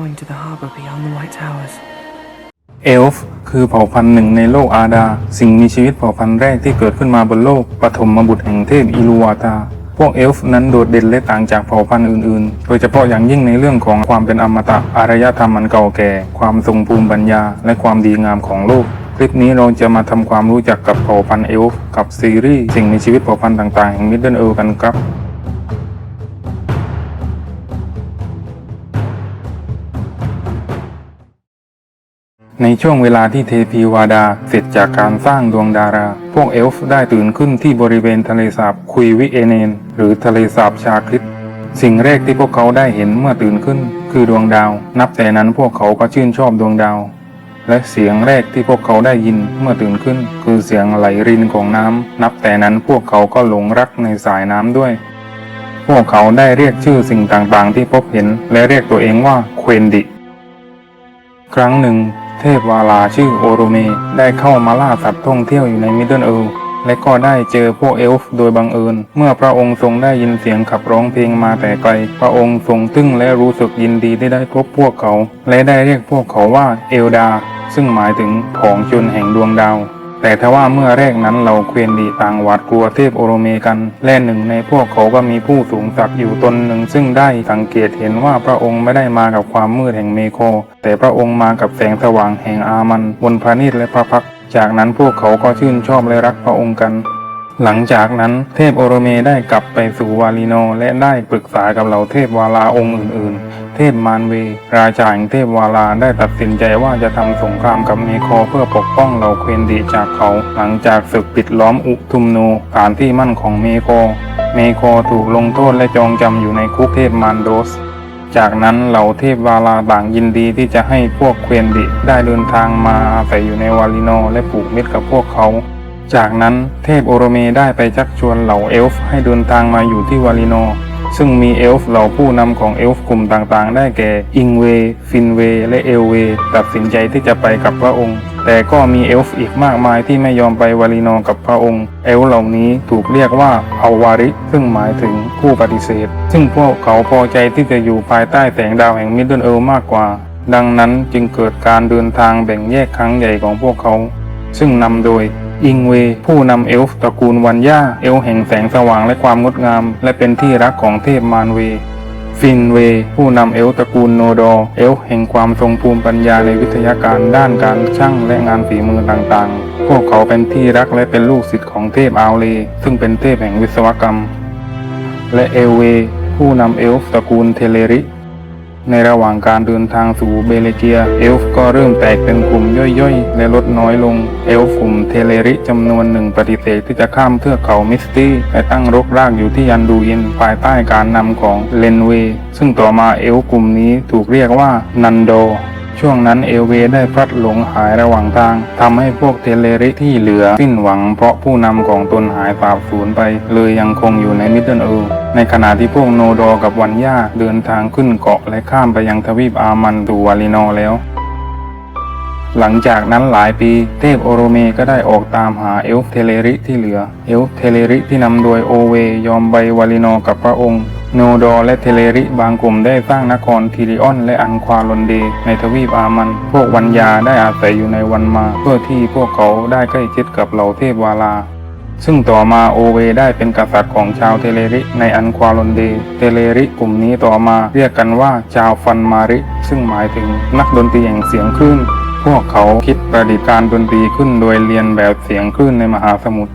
going to the harbor beyond the White Towers. เอลฟ์คือเผ่าพันธุ์หนึ่งในโลกอาดา สิ่งมีชีวิตเผ่าพันธุ์แรกที่เกิดขึ้นมาบนโลกปฐมมบุตรแห่งเทพอิลูวาตา พวกเอลฟ์นั้นโดดเด่นและต่างจากเผ่าพันธุ์อื่นๆ โดยเฉพาะอย่างยิ่งในเรื่องของความเป็นอมตะอารยธรรมอันเก่าแก่ ความทรงภูมิปัญญา และความดีงามของโลก คลิปนี้เราจะมาทำความรู้จักกับเผ่าพันธุ์เอลฟ์กับซีรีส์สิ่งมีชีวิตเผ่าพันธุ์ต่างๆแห่งมิดเดิลเอิร์กันครับ ในช่วงเวลาที่เทพีวาดาเสร็จจากการสร้างดวงดารา พวกเอลฟ์ได้ตื่นขึ้นที่บริเวณทะเลสาบคุยวิเอเนน หรือทะเลสาบชาคริตสิ่งแรกที่พวกเขาได้เห็นเมื่อตื่นขึ้น คือดวงดาว นับแต่นั้นพวกเขาก็ชื่นชอบดวงดาว และเสียงแรกที่พวกเขาได้ยินเมื่อตื่นขึ้น คือเสียงไหลรินของน้ำ นับแต่นั้นพวกเขาก็หลงรักในสายน้ำด้วย พวกเขาได้เรียกชื่อสิ่งต่างๆ ที่พบเห็น และเรียกตัวเองว่าเควนดิ ครั้งหนึ่ง เทพวาลาชื่อโอโรเม ได้เข้ามาล่าสัตว์ท่องเที่ยวอยู่ในมิดเดิลเอิลและก็ได้เจอพวกเอลฟ์โดยบังเอิญ เมื่อพระองค์ทรงได้ยินเสียงขับร้องเพลงมาแต่ไกล พระองค์ทรงตึ้งและรู้สึกยินดีที่ได้พบพวกเขา และได้เรียกพวกเขาว่าเอลดา ซึ่งหมายถึงผองชนแห่งดวงดาว แต่ทว่าเมื่อแรกนั้นเราเควนดีต่างหวาดกลัวเทพโอโรเมกัน และหนึ่งในพวกเขาก็มีผู้สูงศักดิ์อยู่ตนหนึ่ง ซึ่งได้สังเกตเห็นว่าพระองค์ไม่ได้มากับความมืดแห่งเมโค แต่พระองค์มากับแสงสว่างแห่งอามันบนพระนิตและพระพัก จากนั้นพวกเขาก็ชื่นชอบและรักพระองค์กัน หลังจากนั้นเทพโอโรเมได้กลับไปสู่วาลิโนและได้ปรึกษากับเหล่าเทพวาลาองค์อื่นๆ ทพมารเวราชาแห่งเทพวาลาได้ตัดสินใจว่าจะทำสงครามกับเมโคเพื่อปกป้องเหล่าเควนดีจากเขา หลังจากศึกปิดล้อมอุทุมโนฐานที่มั่นของเมโค เมโคถูกลงโทษและจองจำอยู่ในคุกเทพมารโดสจากนั้นเหล่าเทพวาลาต่างยินดีที่จะให้พวกเควนดิได้เดินทางมาอาศัยอยู่ในวาลิโนและผูกมิตรกับพวกเขา จากนั้นเทพโอโรเมได้ไปชักชวนเหล่าเอลฟ์ให้เดินทางมาอยู่ที่วาลิโน ซึ่งมีเอลฟ์เหล่าผู้นำของเอลฟ์กลุ่มต่างๆ ได้แก่ อิงเว ฟินเว และเอลเว ตัดสินใจที่จะไปกับพระองค์ แต่ก็มีเอลฟ์อีกมากมายที่ไม่ยอมไปวาลิโนกับพระองค์ เอลฟ์เหล่านี้ถูกเรียกว่าเอาวาริ ซึ่งหมายถึงผู้ปฏิเสธ ซึ่งพวกเขาพอใจที่จะอยู่ภายใต้แสงดาวแห่งมิดเดิลเอิลมากกว่า ดังนั้นจึงเกิดการเดินทางแบ่งแยกครั้งใหญ่ของพวกเขา ซึ่งนำโดย อิงเว ผู้นำเอลฟ์ตระกูลวันย่าเอลแห่งแสงสว่างและความงดงาม และเป็นที่รักของเทพมารเวฟินเว ผู้นำเอลตระกูลโนดอเอลแห่งความทรงภูมิปัญญาในวิทยาการด้านการช่างและงานฝีมือต่างๆ พวกเขาเป็นที่รักและเป็นลูกศิษย์ของเทพอาวเล ซึ่งเป็นเทพแห่งวิศวกรรม และเอลเว ผู้นำเอลฟ์ตระกูลเทเลริ ในระหว่างการเดินทางสู่เบเลเกีย เอลฟ์ก็เริ่มแตกเป็นกลุ่มย่อยๆ และลดน้อยลง เอลฟ์กลุ่มเทเลริจำนวนหนึ่งปฏิเสธที่จะข้ามเทือกเขามิสตี้และตั้งรกรากอยู่ที่ยันดูอินภายใต้การนำของเลนเว ซึ่งต่อมาเอลฟ์กลุ่มนี้ถูกเรียกว่านันโด ช่วงนั้นเอลเวได้พลัดหลงหายระหว่างทางทำให้พวกเทเลริที่เหลือสิ้นหวังเพราะผู้นำของตนหายสาบสูญไป เลยยังคงอยู่ในมิดเดิลเอิลในขณะที่พวกโนดอกับวันย่าเดินทางขึ้นเกาะและข้ามไปยังทวีปอามันสู่วาลินอแล้วหลังจากนั้นหลายปีเทพโอโรเมก็ได้ออกตามหาเอลฟ์เทเลริที่เหลือ เอลฟ์เทเลริที่นำโดยโอเวยอมไปวาลินอกับพระองค์ โนดอและเทเลริบางกลุ่มได้สร้างนครทิริออนและอันควาลนเด ในทวีปอามัน พวกวันยาได้อาศัยอยู่ในวันมา เพื่อที่พวกเขาได้ใกล้ชิดกับเหล่าเทพวาลา ซึ่งต่อมาโอเวได้เป็นกษัตริย์ของชาวเทเลริในอันควาลนเด เทเลริกลุ่มนี้ต่อมาเรียกกันว่าชาวฟันมาริ ซึ่งหมายถึงนักดนตรีแห่งเสียงคลื่น พวกเขาคิดประดิษฐ์การดนตรีขึ้นโดยเรียนแบบเสียงคลื่นในมหาสมุทร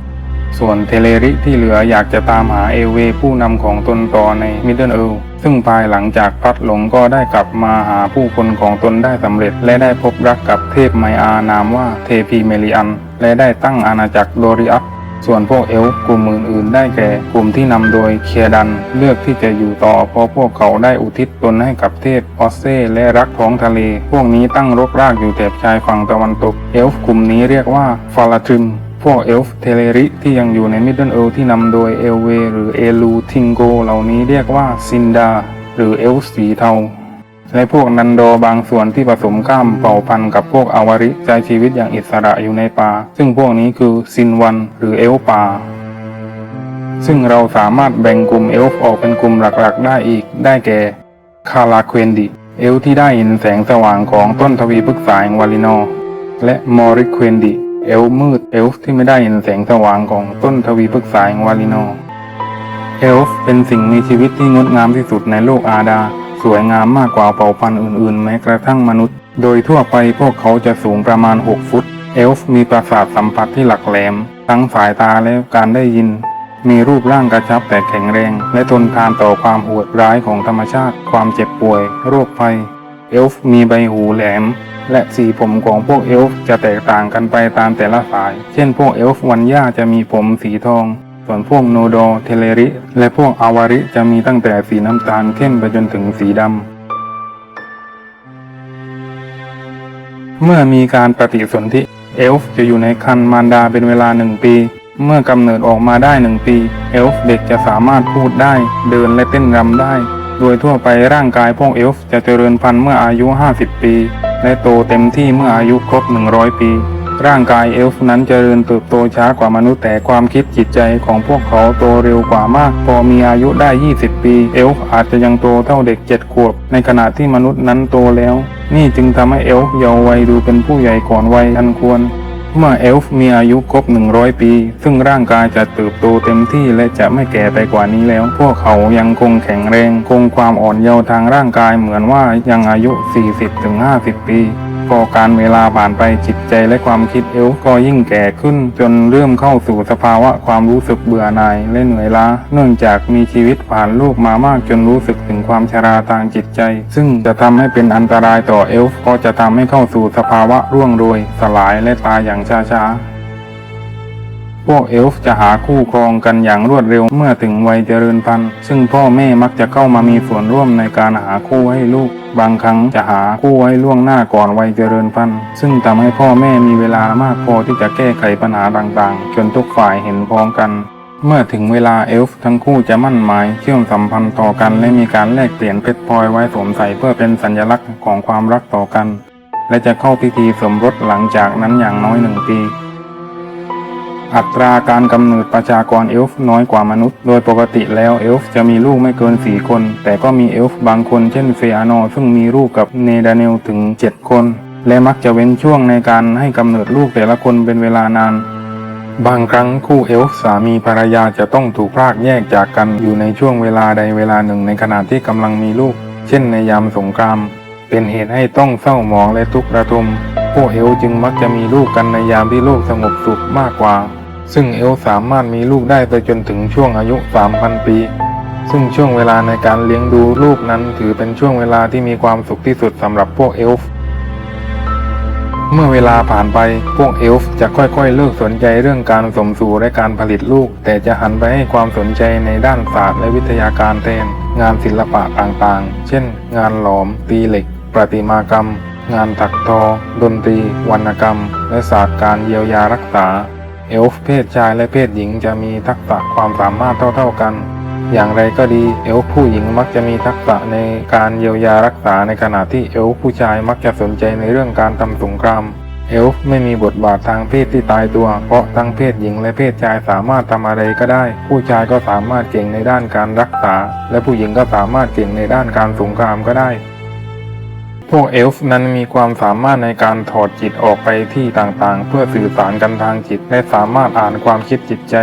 ส่วนเทเลริที่เหลืออยากจะตามหาเอเวผู้นำของตนต่อในมิดเดิลเอิลซึ่งภายหลังจากพัดหลงก็ได้กลับมาหาผู้คนของตนได้สำเร็จ และได้พบรักกับเทพไมอานามว่าเทพีเมลิอัน และได้ตั้งอาณาจักรโดริอัสส่วนพวกเอลกลุ่มอื่นๆได้แก่กลุ่มที่นำโดยเคียดันเลือกที่จะอยู่ต่อเพราะพวกเขาได้อุทิศตนให้กับเทพออสเซและรักท้องทะเล พวกนี้ตั้งรกรากอยู่แถบชายฝั่งตะวันตกเอลกลุ่มนี้เรียกว่าฟาลาทริม พวกเอลฟ์เทเลริที่ยังอยู่ในมิดเดิลเอลที่นำโดยเอลเวหรือเอลูทิงโกเหล่านี้เรียกว่าซินดา หรือเอลสีเทา และพวกนันโดบางส่วนที่ผสมข้ามเผ่าพันธุ์กับพวกอาวาริใช้ชีวิตอย่างอิสระอยู่ในป่า ซึ่งพวกนี้คือซินวัน หรือเอลป่าซึ่งเราสามารถแบ่งกลุ่มเอลฟ์ออกเป็นกลุ่มหลักๆ ได้อีก ได้แก่ คาราเควนดิ เอลที่ได้เห็นแสงสว่างของต้นทวีพฤกษาแห่งวาลินอ และมอริคเวนดิ เอล์มืดเอลฟ์ที่ไม่ได้เห็นแสงสว่างของต้นทวีพฤกษาแห่งวาลินอเอลฟ์เป็นสิ่งมีชีวิตที่งดงามที่สุดในโลกอาดา สวยงามมากกว่าเผ่าพันธุ์อื่นๆ แม้กระทั่งมนุษย์ โดยทั่วไปพวกเขาจะสูงประมาณ 6 ฟุต เอลฟ์มีประสาทสัมผัสที่หลักแหลม ทั้งสายตาและการได้ยิน มีรูปร่างกระชับแต่แข็งแรง และทนทานต่อความโหดร้ายของธรรมชาติ ความเจ็บป่วย โรคภัย เอลฟ์มีใบหูแหลม และสีผมของพวกเอลฟ์จะแตกต่างกันไปตามแต่ละสาย เช่นพวกเอลฟ์วันย่าจะมีผมสีทอง ส่วนพวกโนโดเทเลริ และพวกอาวาริจะมีตั้งแต่สีน้ำตาลเข้มไปจนถึงสีดำเมื่อมีการปฏิสนธิเอลฟ์จะอยู่ในครรภ์มารดาเป็นเวลาหนึ่งปี เมื่อกำเนิดออกมาได้หนึ่งปี เอลฟ์เด็กจะสามารถพูดได้ เดินและเต้นรำได้ โดยทั่วไปร่างกายพวกเอลฟ์จะเจริญพันธุ์เมื่ออายุ 50 ปี และโตเต็มที่เมื่ออายุครบ 100 ปี ร่างกายเอลฟ์นั้นเจริญเติบโตช้ากว่ามนุษย์แต่ความคิดจิตใจของพวกเขาโตเร็วกว่ามาก พอมีอายุได้ 20 ปี เอลฟ์อาจจะยังโตเท่าเด็ก 7 ขวบ ในขณะที่มนุษย์นั้นโตแล้ว นี่จึงทำให้เอลฟ์เยาว์วัยดูเป็นผู้ใหญ่ก่อนวัยอันควร เมื่อเอลฟ์มีอายุครบ 100 ปี ซึ่งร่างกายจะเติบโตเต็มที่และจะไม่แก่ไปกว่านี้แล้ว พวกเขายังคงแข็งแรง คงความอ่อนเยาว์ทางร่างกายเหมือนว่ายังอายุ 40-50 ปี พอการเวลาผ่านไปจิตใจและความคิดเอลฟ์ก็ยิ่งแก่ขึ้น จนเริ่มเข้าสู่สภาวะความรู้สึกเบื่อหน่ายและเหนื่อยล้า เนื่องจากมีชีวิตผ่านโลกมามากจนรู้สึกถึงความชราทางจิตใจ ซึ่งจะทำให้เป็นอันตรายต่อเอลฟ์ก็จะทำให้เข้าสู่สภาวะร่วงโรยสลายและตายอย่างช้าๆ พวกเอลฟ์จะหาคู่ครองกันอย่างรวดเร็วเมื่อถึงวัยเจริญพันธุ์ ซึ่งพ่อแม่มักจะเข้ามามีส่วนร่วมในการหาคู่ให้ลูก บางครั้งจะหาคู่ให้ล่วงหน้าก่อนวัยเจริญพันธุ์ ซึ่งทำให้พ่อแม่มีเวลามากพอที่จะแก้ไขปัญหาต่างๆ จนทุกฝ่ายเห็นพ้องกันเมื่อถึงเวลาเอลฟ์ทั้งคู่จะมั่นหมาย เชื่อมสัมพันธ์ต่อกันและมีการแลกเปลี่ยนเพชรพลอยไว้สวมใส่เพื่อเป็นสัญลักษณ์ของความรักต่อกัน และจะเข้าพิธีสมรสหลังจากนั้นอย่างน้อยหนึ่งปี อัตราการกำเนิดประชากรเอลฟ์น้อยกว่ามนุษย์ โดยปกติแล้วเอลฟ์จะมีลูกไม่เกิน 4 คน แต่ก็มีเอลฟ์บางคนเช่นเฟอานอซึ่งมีลูกกับเนดาเนลถึง 7 คน และมักจะเว้นช่วงในการให้กำเนิดลูกแต่ละคนเป็นเวลานาน บางครั้งคู่เอลฟ์สามีภรรยาจะต้องถูกพรากแยกจากกันอยู่ในช่วงเวลาใดเวลาหนึ่งในขณะที่กำลังมีลูก เช่นในยามสงคราม เป็นเหตุให้ต้องเศร้าหมองและทุกข์ระทม พวกเอล์จึงมักจะมีลูกกันในยามที่โลกสงบสุขมากกว่า ซึ่งเอล์สามารถมีลูกได้ไปจนถึงช่วงอายุ 3,000 ปี ซึ่งช่วงเวลาในการเลี้ยงดูลูกนั้นถือเป็นช่วงเวลาที่มีความสุขที่สุดสำหรับพวกเอลฟ์เมื่อเวลาผ่านไป พวกเอลฟ์จะค่อยๆ เลิกสนใจเรื่องการสมสู่และการผลิตลูก แต่จะหันไปให้ความสนใจในด้านศาสตร์และวิทยาการแทน งานศิลปะต่างๆ เช่น งานหลอม ตีเหล็ก ประติมากรรม งานถักทอ ดนตรี วรรณกรรม และศาสตร์การเยียวยารักษา เอลฟ์เพศชายและเพศหญิงจะมีทักษะความสามารถเท่าๆกัน อย่างไรก็ดีเอลฟ์ผู้หญิงมักจะมีทักษะในการเยียวยารักษาในขณะที่เอลฟ์ผู้ชายมักจะสนใจในเรื่องการทำสงครามเอลฟ์ไม่มีบทบาททางเพศที่ตายตัว เพราะทั้งเพศหญิงและเพศชายสามารถทำอะไรก็ได้ ผู้ชายก็สามารถเก่งในด้านการรักษา และผู้หญิงก็สามารถเก่งในด้านการสงครามก็ได้ พวกเอลฟ์นั้นมีความสามารถในการถอดจิตออกไปที่ต่างๆ เพื่อสื่อสารกันทางจิต และสามารถอ่านความคิดจิตใจ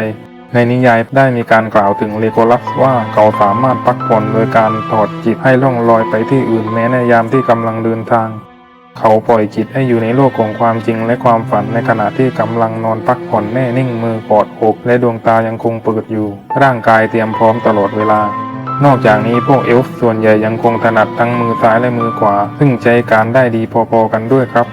ในนิยายได้มีการกล่าวถึงเลโกลัสว่าเขาสามารถพักผ่อนโดยการถอดจิตให้ล่องลอยไปที่อื่นแม้ในยามที่กำลังเดินทาง เขาปล่อยจิตให้อยู่ในโลกของความจริงและความฝันในขณะที่กำลังนอนพักผ่อนแน่นิ่งมือกอดอกและดวงตายังคงเปิดอยู่ ร่างกายเตรียมพร้อมตลอดเวลา นอกจากนี้พวกเอลฟ์ส่วนใหญ่ยังคงถนัดทั้งมือซ้ายและมือขวา ซึ่งใช้การได้ดีพอๆกันด้วยครับ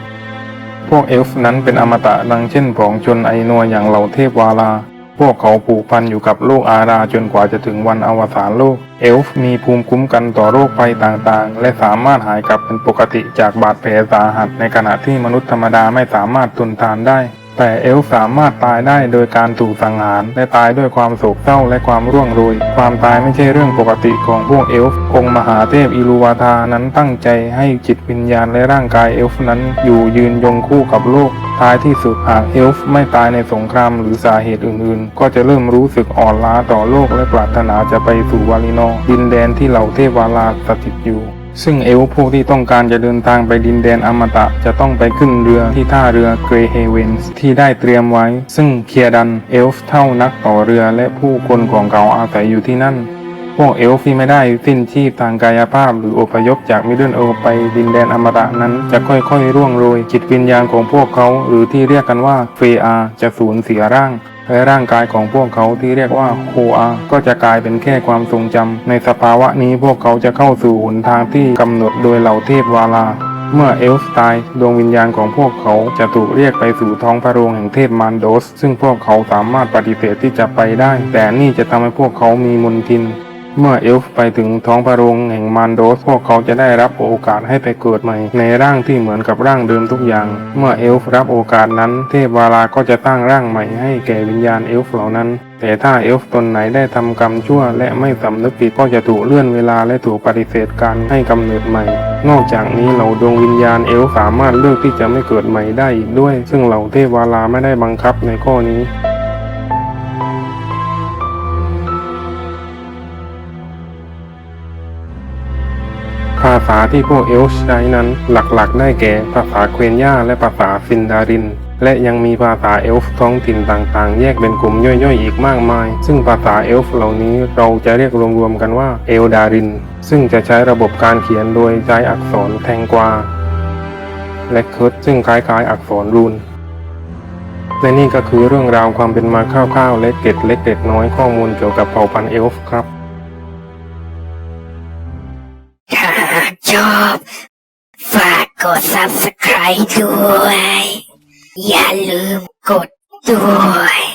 พวกเอลฟ์นั้นเป็นอมตะดังเช่นผองชนไอโนวอย่างเหล่าเทพวาลา พวกเขาผูกพันอยู่กับโลกอาราจนกว่าจะถึงวันอวสานโลก เอลฟ์มีภูมิคุ้มกันต่อโรคภัยต่างๆ และสามารถหายกลับเป็นปกติจากบาดแผลสาหัสในขณะที่มนุษย์ธรรมดาไม่สามารถทนทานได้ แต่เอลสามารถตายได้โดยการถูกสังหารและตายด้วยความโศกเศร้าและความร่วงโรย ความตายไม่ใช่เรื่องปกติของพวกเอลฟ์องค์มหาเทพอิลูวาทานั้นตั้งใจให้จิตวิญญาณและร่างกายเอลฟ์นั้นอยู่ยืนยงคู่กับโลกท้ายที่สุดหากเอลฟ์ไม่ตายในสงครามหรือสาเหตุอื่นๆ ก็จะเริ่มรู้สึกอ่อนล้าต่อโลกและปรารถนาจะไปสู่วาลินอดินแดนที่เหล่าเทพวาลาสถิตอยู่ ซึ่งเอลพวกที่ต้องการจะเดินทางไปดินแดนอมตะจะต้องไปขึ้นเรือที่ท่าเรือเกรเฮเวนส์ที่ได้เตรียมไว้ ซึ่งเคียดันเอลฟ์เท่านักต่อเรือและผู้คนของเขาอาศัยอยู่ที่นั่น พวกเอลฟ์ที่ไม่ได้สิ้นชีพทางกายภาพหรืออพยพจากมิดเดิลเอลไปดินแดนอมตะนั้นจะค่อยๆร่วงโรยจิตวิญญาณของพวกเขา หรือที่เรียกกันว่าเฟอาจะสูญเสียร่าง และร่างกายของพวกเขาที่เรียกว่าโคอา ก็จะกลายเป็นแค่ความทรงจำในสภาวะนี้พวกเขาจะเข้าสู่หนทางที่กำหนดโดยเหล่าเทพวาลา เมื่อเอลส์ตายดวงวิญญาณของพวกเขาจะถูกเรียกไปสู่ท้องพระโรงแห่งเทพมารโดส ซึ่งพวกเขาสามารถปฏิเสธที่จะไปได้ แต่นี่จะทำให้พวกเขามีมนทิน เมื่อเอลฟ์ไปถึงท้องพระโรงแห่งมารโดส พวกเขาจะได้รับโอกาสให้ไปเกิดใหม่ ในร่างที่เหมือนกับร่างเดิมทุกอย่าง เมื่อเอลฟ์รับโอกาสนั้น เทพวาลาก็จะตั้งร่างใหม่ให้แก่วิญญาณเอลฟ์เหล่านั้น แต่ถ้าเอลฟ์ตนไหนได้ทำกรรมชั่วและไม่สำนึกผิดก็จะถูกเลื่อนเวลาและถูกปฏิเสธการให้กำเนิดใหม่ นอกจากนี้เหล่าดวงวิญญาณเอลฟ์สามารถเลือกที่จะไม่เกิดใหม่ได้อีกด้วย ซึ่งเหล่าเทพวาลาไม่ได้บังคับในข้อนี้ ภาษาที่พวกเอลฟ์ใช้นั้นหลักๆ ได้แก่ภาษาเควนยาและภาษาซินดาริน และยังมีภาษาเอลฟ์ท้องถิ่นต่างๆ แยกเป็นกลุ่มย่อยๆ อีกมากมาย ซึ่งภาษาเอลฟ์เหล่านี้เราจะเรียกรวมๆกันว่าเอลดาริน ซึ่งจะใช้ระบบการเขียนโดยใช้อักษรแทงกวา และเคิร์ดซึ่งคล้ายๆ อักษรรูนและนี่ก็คือเรื่องราวความเป็นมาคร่าวๆ และเกร็ดเล็กเกร็ดน้อยข้อมูลเกี่ยวกับเผ่าพันธุ์เอลฟ์ครับ ฝากกด subscribe ด้วย อย่าลืมกดด้วย